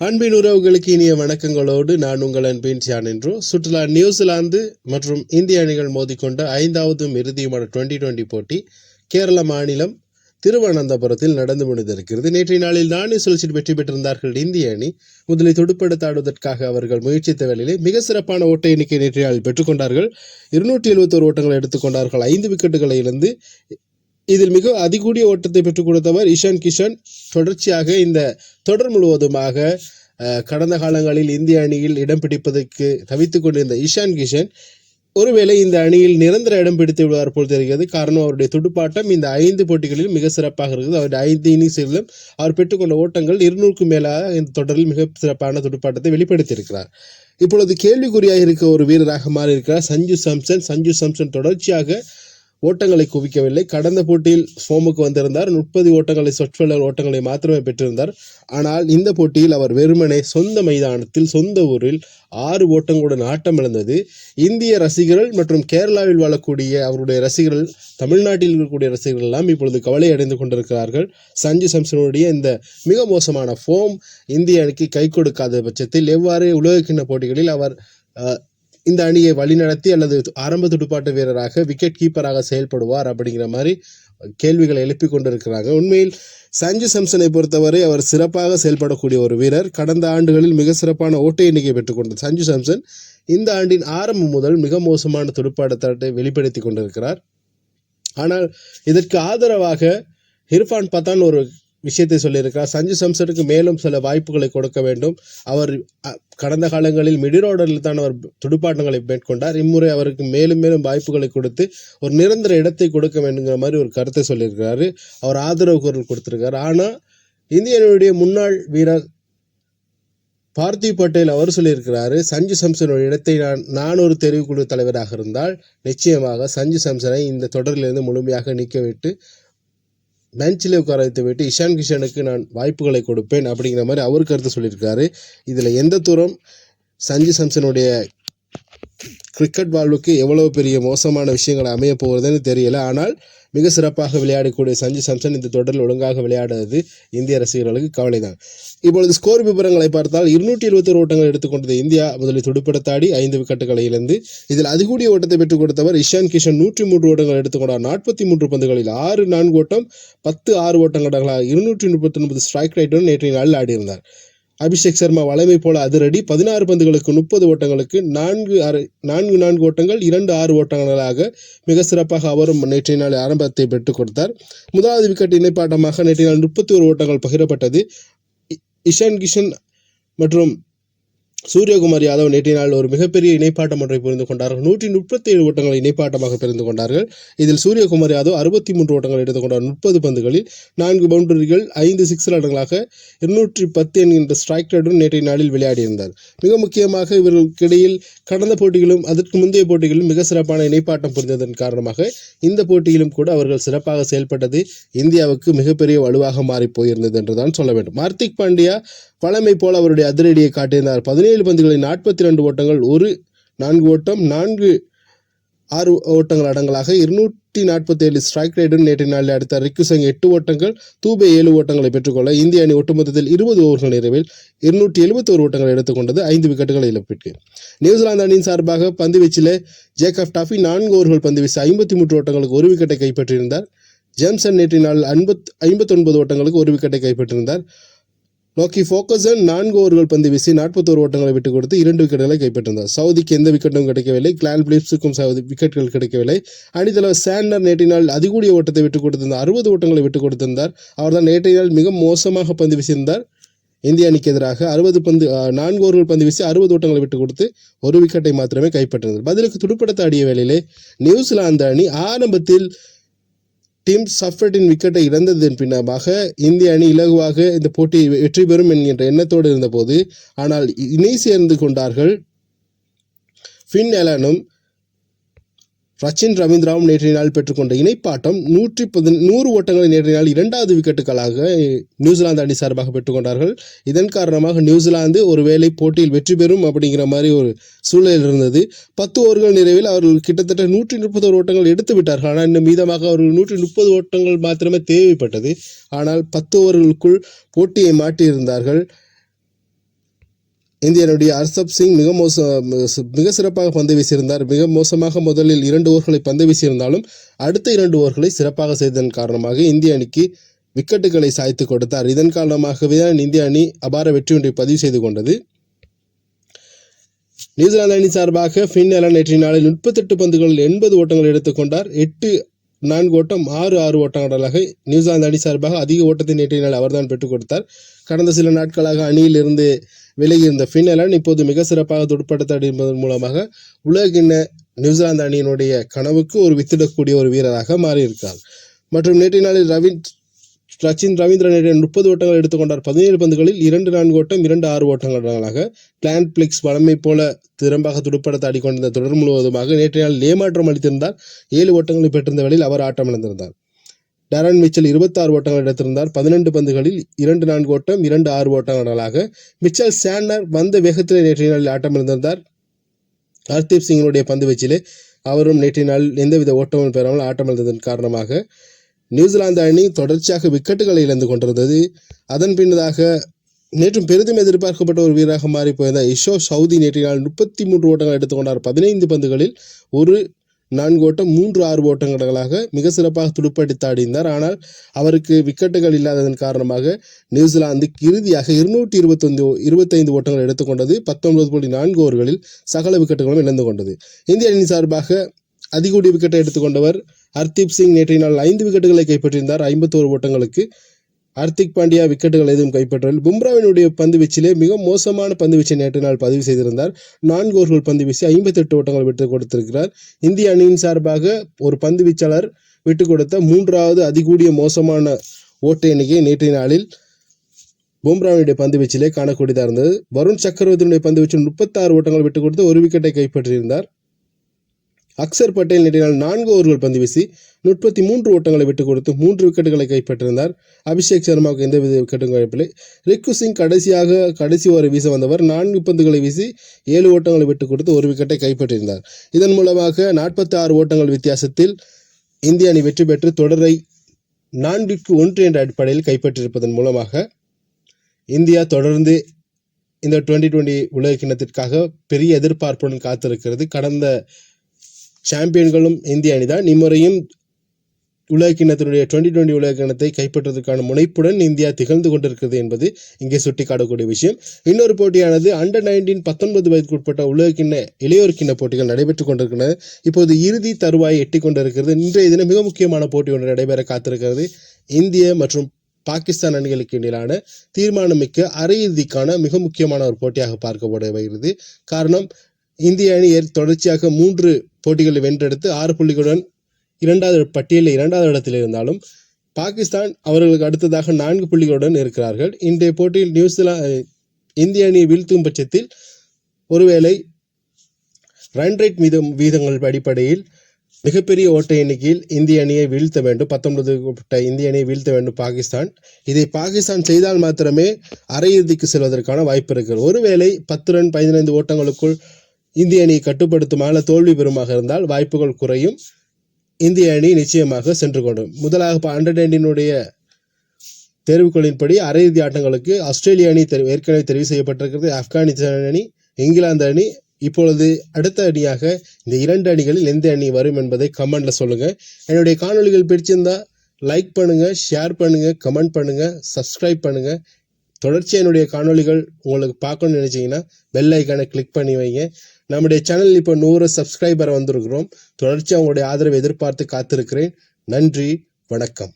அன்பின் உறவுகளுக்கு இனிய வணக்கங்களோடு நான் உங்கள் அன்பின் சியான் என்றோ சுற்றுலா நியூசிலாந்து மற்றும் இந்திய அணிகள் மோதிக்கொண்ட ஐந்தாவதும் இறுதியுமான டுவெண்டி டுவெண்டி போட்டி கேரள மாநிலம் திருவனந்தபுரத்தில் நடந்து முடிந்திருக்கிறது. நேற்றைய நாளில் நாணய சுழற்சியில் வெற்றி பெற்றிருந்தார்கள் இந்திய அணி. முதலில் துடுப்படுத்தாடுவதற்காக அவர்கள் முயற்சித்த வேளையிலே மிக சிறப்பான ஓட்ட எண்ணிக்கை நேற்றைய நாளில் பெற்றுக்கொண்டார்கள். இருநூற்றி எழுபத்தோரு ஓட்டங்களை எடுத்துக்கொண்டார்கள். ஐந்து விக்கெட்டுகளை இழந்து இதில் மிக அதிகூடிய ஓட்டத்தை பெற்றுக் கொடுத்தவர் இஷான் கிஷன். தொடர்ச்சியாக இந்த தொடர் முழுவதுமாக கடந்த காலங்களில் இந்திய அணியில் இடம் பிடிப்பதற்கு தவித்துக் கொண்டிருந்த இஷான் கிஷன் ஒருவேளை இந்த அணியில் நிரந்தர இடம் பிடித்து விடுவார் போல் தெரிகிறது. காரணம் அவருடைய துடுப்பாட்டம் இந்த ஐந்து போட்டிகளில் மிக சிறப்பாக இருக்குது. அவருடைய ஐந்து இன்னிங்ஸிலும் அவர் பெற்றுக்கொண்ட ஓட்டங்கள் இருநூறுக்கும் மேலாக இந்த தொடரில் மிக சிறப்பான துடுப்பாட்டத்தை வெளிப்படுத்தியிருக்கிறார். இப்பொழுது கேள்விக்குறியாக இருக்க ஒரு வீரராக மாறியிருக்கிறார் சஞ்சு சாம்சன். சஞ்சு சாம்சன் தொடர்ச்சியாக ஓட்டங்களை குவிக்கவில்லை. கடந்த போட்டியில் ஃபோமுக்கு வந்திருந்தார். முப்பது ஓட்டங்களை சொற்வலர் ஓட்டங்களை மாத்திரமே பெற்றிருந்தார். ஆனால் இந்த போட்டியில் அவர் வெறுமனே சொந்த மைதானத்தில் சொந்த ஊரில் ஆறு ஓட்டங்களுடன் ஆட்டம் இழந்தது. இந்திய ரசிகர்கள் மற்றும் கேரளாவில் வாழக்கூடிய அவருடைய ரசிகர்கள் தமிழ்நாட்டில் இருக்கக்கூடிய ரசிகர்கள் எல்லாம் இப்பொழுது கவலை அடைந்து கொண்டிருக்கிறார்கள். சஞ்சு சம்சனுடைய இந்த மிக மோசமான ஃபோம் இந்திய அணிக்கு கை கொடுக்காத பட்சத்தில் எவ்வாறு உலகக்கிண போட்டிகளில் அவர் இந்த அணியை வழிநடத்தி அல்லது ஆரம்ப துடுப்பாட்ட வீரராக விக்கெட் கீப்பராக செயல்படுவார் அப்படிங்கிற மாதிரி கேள்விகளை எழுப்பி கொண்டிருக்கிறாங்க. உண்மையில் சஞ்சு சம்சனை பொறுத்தவரை அவர் சிறப்பாக செயல்படக்கூடிய ஒரு வீரர். கடந்த ஆண்டுகளில் மிக சிறப்பான ஓட்டை எண்ணிக்கை பெற்றுக்கொண்ட சஞ்சு சாம்சன் இந்த ஆண்டின் ஆரம்பம் முதல் மிக மோசமான துடுப்பாட்டத்தை வெளிப்படுத்தி கொண்டிருக்கிறார். ஆனால் இதற்கு ஆதரவாக இர்ஃபான் பத்தான் ஒரு விஷயத்தை சொல்லியிருக்கிறார் சஞ்சு சம்சனுக்கு மேலும் சில வாய்ப்புகளை கொடுக்க வேண்டும். அவர் அ, கடந்த காலங்களில் மிடில் ஆர்டரில் தான் அவர் துடுப்பாட்டங்களை மேற்கொண்டார். இம்முறை அவருக்கு மேலும் மேலும் வாய்ப்புகளை கொடுத்து ஒரு நிரந்தர இடத்தை கொடுக்க வேண்டுங்கிற மாதிரி ஒரு கருத்தை சொல்லியிருக்கிறாரு. அவர் ஆதரவு குரல் கொடுத்திருக்காரு. ஆனால் இந்தியனுடைய முன்னாள் வீரர் பார்த்திவ் பட்டேல் அவர் சொல்லியிருக்கிறாரு சஞ்சு சம்சனோட இடத்தை நான் நான் ஒரு தெரிவுக்குழு தலைவராக இருந்தால் நிச்சயமாக சஞ்சு சம்சனை இந்த தொடரிலிருந்து முழுமையாக நீக்கிவிட்டு பெஞ்சில் உட்கார வைத்து விட்டு இஷான் கிஷனுக்கு நான் வாய்ப்புகளை கொடுப்பேன் அப்படிங்கிற மாதிரி அவர் கருத்து சொல்லியிருக்காரு. இதில் எந்த தூரம் சஞ்சு சம்சனுடைய கிரிக்கெட் வாழ்வுக்கு எவ்வளோ பெரிய மோசமான விஷயங்கள் அமைய போகிறதுன்னு தெரியல. ஆனால் மிக சிறப்பாக விளையாடக்கூடிய சஞ்சு சாம்சன் இந்த தொடரில் ஒழுங்காக விளையாடுவது இந்திய ரசிகர்களுக்கு கவலைதான். இப்பொழுது ஸ்கோர் விவரங்களை பார்த்தால் இருநூற்றி இருபத்தி ஓட்டங்கள் எடுத்துக்கொண்டது இந்தியா. முதலில் துடுப்படுத்தாடி ஐந்து விக்கெட்டுகளை இழந்து இதில் அதிகூடிய ஓட்டத்தை பெற்றுக் கொடுத்தவர் இஷான் கிஷன் நூற்றி மூன்று ஓட்டங்கள் எடுத்துக்கொண்டார். நாற்பத்தி மூன்று பந்துகளில் ஆறு நான்கு ஓட்டம் பத்து ஆறு ஓட்டங்களாக இருநூற்றி முப்பத்தி ஒன்பது ஸ்ட்ரைக் ரேட்டுடன் நேற்றைய நாளில் ஆடியிருந்தார். அபிஷேக் சர்மா வளமை போல அதிரடி பதினாறு பந்துகளுக்கு முப்பது ஓட்டங்களுக்கு நான்கு அரை நான்கு நான்கு ஓட்டங்கள் இரண்டு ஆறு ஓட்டங்களாக மிக சிறப்பாக அவரும் நேற்றைய நாள் ஆரம்பத்தை பெற்றுக் கொடுத்தார். முதலாவது விக்கெட் இணைப்பாட்டமாக நேற்றைய நாள் முப்பத்தி ஒரு ஓட்டங்கள் பகிரப்பட்டது. இ- இஷான் கிஷன் மற்றும் சூரியகுமார் யாதவ் நேற்றைய நாள் ஒரு மிகப்பெரிய இணைப்பாட்டம் ஒன்றை புரிந்து கொண்டார்கள். நூற்றி முப்பத்தி ஏழு ஓட்டங்களை இணைப்பாட்டமாக பிரிந்து கொண்டார்கள். இதில் சூரியகுமார் யாதவ் அறுபத்தி மூன்று ஓட்டங்கள் எடுத்துக்கொண்டார் முப்பது பந்துகளில் நான்கு பவுண்டரிகள் ஐந்து சிக்ஸ் ரன்களாக இருநூற்றி பத்து என்கின்ற ஸ்ட்ரைக் ரேட்டுடன் நேற்றைய நாளில் விளையாடியிருந்தார். மிக முக்கியமாக இவர்களுக்கிடையில் கடந்த போட்டிகளும் அதற்கு முந்தைய போட்டிகளும் மிக சிறப்பான இணைப்பாட்டம் புரிந்ததன் காரணமாக இந்த போட்டியிலும் கூட அவர்கள் சிறப்பாக செயல்பட்டது இந்தியாவுக்கு மிகப்பெரிய வலுவாக மாறி போயிருந்தது என்றுதான் சொல்ல வேண்டும். ஹார்திக் பாண்டியா பழமை போல அவருடைய அதிரடியை காட்டியிருந்தார். பதினேழு பந்துகளில் நாற்பத்தி ரெண்டு ஓட்டங்கள் ஒரு நான்கு ஓட்டம் நான்கு ஆறு ஓட்டங்கள் அடங்கலாக. இருநூற்றி நாற்பத்தி ஏழு ஸ்ட்ரைக் ரேட்டும் நேற்று நாளில் அடுத்த ரிக்குசங் எட்டு ஓட்டங்கள் தூபே ஏழு ஓட்டங்களை பெற்றுக்கொள்ள இந்திய அணி ஒட்டுமொத்தத்தில் இருபது ஓவர்கள் நிறைவில் இருநூற்றி எழுபத்தோரு ஓட்டங்கள் எடுத்துக்கொண்டது ஐந்து விக்கெட்டுகள் இழப்பிற்கு. நியூசிலாந்து அணியின் சார்பாக பந்து வீச்சில் ஜேக்கப் டாஃபி நான்கு ஓவர்கள் பந்து வீசி ஐம்பத்தி மூன்று ஓட்டங்களுக்கு ஒரு விக்கெட்டை கைப்பற்றியிருந்தார். ஜேம்சன் நேற்று நாள் ஐம்பத் ஐம்பத்தொன்பது ஓட்டங்களுக்கு ஒரு விக்கெட்டை கைப்பற்றியிருந்தார். நோக்கி ஃபோக்கஸன் நான்கு ஓவர்கள் பந்து வீசி நாற்பத்தோரு ஓட்டங்களை விட்டுக் கொடுத்து இரண்டு விக்கெட்டுகளை கைப்பற்றினார். சவுதிக்கு எந்த விக்கெட்டும் கிடைக்கவில்லை. கிளான் பிலிப்ஸுக்கும் சவுதி விக்கெட்டுகள் கிடைக்கவில்லை. அணித்தலைவர் சாண்டர் நேற்றைய நாள் அதிகூடிய ஓட்டத்தை விட்டுக் கொடுத்திருந்தார் அறுபது ஓட்டங்களை விட்டுக் கொடுத்திருந்தார் அவர்தான் நேற்றைய நாள் மிக மோசமாக பந்து வீசியிருந்தார். இந்திய அணிக்கு எதிராக அறுபது பந்து நான்கு ஓவர்கள் பந்து வீசி அறுபது ஓட்டங்களை விட்டுக் கொடுத்து ஒரு விக்கெட்டை மாத்திரமே கைப்பற்றினார். பதிலுக்கு துடுப்படுத்த ஆடிய வேளையிலே நியூசிலாந்து அணி ஆரம்பத்தில் டிம் சஃபர்டின் விக்கெட்டை இழந்ததன் பின்னமாக இந்திய அணி இலகுவாக இந்த போட்டியை வெற்றி பெறும் என்கின்ற எண்ணத்தோடு இருந்தபோது ஆனால் இணை சேர்ந்து கொண்டார்கள். ஃபின் எலனும் ரச்சின் ரவீந்திராவும் நேற்றைய நாள் பெற்றுக்கொண்ட இணைப்பாட்டம் நூற்றி பதி நூறு ஓட்டங்களை நேற்றைய நாள் இரண்டாவது விக்கெட்டுகளாக நியூசிலாந்து அணி சார்பாக பெற்றுக்கொண்டார்கள். இதன் காரணமாக நியூசிலாந்து ஒருவேளை போட்டியில் வெற்றி பெறும் அப்படிங்கிற மாதிரி ஒரு சூழல் இருந்தது. பத்து ஓவர்கள் நிறைவில் அவர்கள் கிட்டத்தட்ட நூற்றி முப்பத்தோரு ஓட்டங்கள் எடுத்து விட்டார்கள். ஆனால் இன்னும் மீதமாக அவர்கள் நூற்றி முப்பது ஓட்டங்கள் மாத்திரமே தேவைப்பட்டது. ஆனால் பத்து ஓவர்களுக்குள் போட்டியை மாட்டியிருந்தார்கள் இந்தியனுடைய ஹர்ஷப் சிங் மிக மோச மிக சிறப்பாக பந்து வீசியிருந்தார். மிக மோசமாக முதலில் இரண்டு ஓவர்களை பந்து வீசியிருந்தாலும் அடுத்த இரண்டு ஓவர்களை சிறப்பாக செய்ததன் காரணமாக இந்திய அணிக்கு விக்கெட்டுகளை சாய்த்து கொடுத்தார். இதன் காரணமாகவே தான் இந்திய அணி அபார வெற்றி ஒன்றை பதிவு செய்து கொண்டது. நியூசிலாந்து அணி சார்பாக ஃபின் அலன் நேற்றைய நாளில் முப்பத்தெட்டு பந்துகளில் எண்பது ஓட்டங்கள் எடுத்துக்கொண்டார் எட்டு நான்கு ஓட்டம் ஆறு ஆறு ஓட்டங்களாக நியூசிலாந்து அணி சார்பாக அதிக ஓட்டத்தை நேற்றைய நாள் அவர்தான் பெற்றுக் கொடுத்தார். கடந்த சில நாட்களாக அணியிலிருந்து விலகியிருந்த இருந்த இப்போது மிக சிறப்பாக துடுப்படுத்த மூலமாக உலகின நியூசிலாந்து அணியினுடைய கனவுக்கு ஒரு வித்திடக்கூடிய ஒரு வீரராக மாறியிருக்கார் மற்றும் நேற்றைய நாளில் ரவீந்த் சச்சின் ரவீந்திரன் முப்பது ஓட்டங்கள் எடுத்துக்கொண்டார் பதினேழு பந்துகளில் இரண்டு நான்கு ஓட்டம் இரண்டு ஆறு ஓட்டங்களாக கிளான் பிளிக்ஸ் வளமை போல திறம்பாக துடுப்படுத்த ஆடிக்கொண்டிருந்த தொடர் முழுவதுமாக நேற்றைய நாள் ஏமாற்றம் அளித்திருந்தார். ஏழு ஓட்டங்களை பெற்றிருந்த வேளையில் அவர் ஆட்டம் இழந்திருந்தார் டரன் மிச்சல் இருபத்தாறு ஓட்டங்கள் எடுத்திருந்தார். பதினெண்டு பந்துகளில் இரண்டு நான்கு ஓட்டம் இரண்டு ஆறு ஓட்டங்களாக. மிச்சல் சாண்டர் வந்த வேகத்தில் நேற்றைய நாளில் ஆட்டம் இருந்திருந்தார் ஹர்தீப் சிங்கினுடைய பந்து வீச்சிலே அவரும் நேற்றைய நாள் எந்தவித ஓட்டமும் பெறாமல் ஆட்டம் இழந்ததன் காரணமாக நியூசிலாந்து அணி தொடர்ச்சியாக விக்கெட்டுகளை இழந்து கொண்டிருந்தது. அதன் பின்னதாக நேற்றும் பெரிதும் எதிர்பார்க்கப்பட்ட ஒரு வீரராக மாறி போயிருந்த இஷோ சவுதி நேற்றைய நாள் முப்பத்தி மூன்று ஓட்டங்கள் எடுத்துக்கொண்டார். பதினைந்து பந்துகளில் ஒரு நான்கு ஓட்டம் மூன்று ஆறு ஓட்டங்களாக மிக சிறப்பாக துடுப்படுத்தி ஆனால் அவருக்கு விக்கெட்டுகள் இல்லாததன் காரணமாக நியூசிலாந்து இறுதியாக இருநூற்றி இருபத்தொந்து இருபத்தைந்து ஓட்டங்கள் எடுத்துக்கொண்டது பத்தொன்பது புள்ளி நான்கு ஓவர்களில் சகல விக்கெட்டுகளும் இழந்து கொண்டது. இந்திய அணி சார்பாக அதிகூடிய விக்கெட்டை எடுத்துக்கொண்டவர் ஹர்தீப் சிங் நேற்றைய நாள் ஐந்து விக்கெட்டுகளை கைப்பற்றியிருந்தார். ஐம்பத்தோரு ஓட்டங்களுக்கு ஹர்திக் பாண்டியா விக்கெட்டுகள் எதுவும் கைப்பற்றவில்லை பும்ராவினுடைய பந்து வீச்சிலே மிக மோசமான பந்து வீச்சை நேற்று நாள் பதிவு செய்திருந்தார். நான்கு ஓவர்கள் பந்து வீசி ஐம்பத்தெட்டு ஓட்டங்கள் விட்டு கொடுத்திருக்கிறார். இந்திய அணியின் சார்பாக ஒரு பந்து வீச்சாளர் விட்டு கொடுத்த மூன்றாவது அதிகூடிய மோசமான ஓட்ட எண்ணிக்கை நேற்றைய நாளில் பும்ராவினுடைய பந்து வீச்சிலே காணக்கூடியதாக இருந்தது. வருண் சக்கரவர்த்தியுடைய பந்து வீச்சில் முப்பத்தாறு ஓட்டங்கள் விட்டு கொடுத்து ஒரு விக்கெட்டை கைப்பற்றியிருந்தார். அக்சர் பட்டேல் நேற்றினால் நான்கு ஓவர்கள் பந்து வீசி முப்பத்தி மூன்று ஓட்டங்களை விட்டுக் கொடுத்து மூன்று விக்கெட்டுகளை கைப்பற்றிருந்தார். அபிஷேக் சர்மாவுக்கு எந்தவித விக்கெட்டும் கைப்பில்லை ரிக்கு சிங் கடைசியாக கடைசி ஓரை வீச வந்தவர் நான்கு பந்துகளை வீசி ஏழு ஓட்டங்களை விட்டுக் கொடுத்து ஒரு விக்கெட்டை கைப்பற்றியிருந்தார். இதன் மூலமாக நாற்பத்தி ஆறு ஓட்டங்கள் வித்தியாசத்தில் இந்திய அணி வெற்றி பெற்று தொடரை நான்கிற்கு ஒன்று என்ற அடிப்படையில் கைப்பற்றியிருப்பதன் மூலமாக இந்தியா தொடர்ந்து இந்த டுவெண்ட்டி டுவெண்ட்டி உலக கிண்ணத்திற்காக பெரிய எதிர்பார்ப்புடன் காத்திருக்கிறது. கடந்த சாம்பியன்களும் இந்திய அணிதான் இம்முறையும் உலக டுவெண்ட்டி டுவெண்ட்டி உலக கைப்பற்றுவதற்கான முனைப்புடன் இந்தியா திகழ்ந்து கொண்டிருக்கிறது என்பது இங்கே சுட்டிக்காட்டக்கூடிய விஷயம். இன்னொரு போட்டியானது அண்டர் நைன்டீன் பத்தொன்பது வயதுக்குட்பட்ட உலக கிண்ண இளையோர் கிண்ண போட்டிகள் நடைபெற்றுக் கொண்டிருக்கின்றன. இப்போது இறுதி தருவாயை எட்டி கொண்டிருக்கிறது. இன்றைய தினம் மிக முக்கியமான போட்டி ஒன்று நடைபெற காத்திருக்கிறது. இந்திய மற்றும் பாகிஸ்தான் அணிகளுக்கு இடையிலான தீர்மானமிக்க அரையிறுதிக்கான மிக முக்கியமான ஒரு போட்டியாக பார்க்கப்பட வருகிறது காரணம் இந்திய அணி தொடர்ச்சியாக மூன்று போட்டிகளை வென்றெடுத்து ஆறு புள்ளிகளுடன் இரண்டாவது பட்டியலில் இரண்டாவது இடத்தில் இருந்தாலும் பாகிஸ்தான் அவர்களுக்கு அடுத்ததாக நான்கு புள்ளிகளுடன் இருக்கிறார்கள். இன்றைய போட்டியில் நியூசிலாந்து இந்திய அணியை வீழ்த்தும் பட்சத்தில் ஒருவேளை ரன் ரேட் வீதம் வீதங்கள் அடிப்படையில் மிகப்பெரிய ஓட்ட எண்ணிக்கையில் இந்திய அணியை வீழ்த்த வேண்டும். பத்தொன்பது உட்பட்ட இந்திய அணியை வீழ்த்த வேண்டும் பாகிஸ்தான். இதை பாகிஸ்தான் செய்தால் மாத்திரமே அரையிறுதிக்கு செல்வதற்கான வாய்ப்பு இருக்கிறது. ஒருவேளை பத்து ரன் பதினைந்து ஓட்டங்களுக்குள் இந்திய அணியை கட்டுப்படுத்துமாக தோல்வி பெறுமாக இருந்தால் வாய்ப்புகள் குறையும். இந்திய அணி நிச்சயமாக சென்று கொண்டும் முதலாக இப்போ அண்டர் நைன்டீனுடைய தேர்வுகளின்படி அரையிறுதி ஆட்டங்களுக்கு ஆஸ்திரேலிய அணி தெரி- ஏற்கனவே தெரிவு செய்யப்பட்டிருக்கிறது. ஆப்கானிஸ்தான் அணி இங்கிலாந்து அணி. இப்பொழுது அடுத்த அணியாக இந்த இரண்டு அணிகளில் எந்த அணி வரும் என்பதை கமெண்ட்ல சொல்லுங்க. என்னுடைய காணொளிகள் பிடிச்சிருந்தா லைக் பண்ணுங்க ஷேர் பண்ணுங்க கமெண்ட் பண்ணுங்க சப்ஸ்கிரைப் பண்ணுங்க. தொடர்ச்சி என்னுடைய காணொளிகள் உங்களுக்கு பார்க்கணும்னு நினச்சிங்கன்னா பெல் ஐக்கானை கிளிக் பண்ணி வைங்க. நம்முடைய சேனல் இப்போ நூறு சப்ஸ்கிரைபர் வந்திருக்கிறோம். தொடர்ச்சியாக உங்களுடைய ஆதரவை எதிர்பார்த்து காத்திருக்கிறேன். நன்றி வணக்கம்.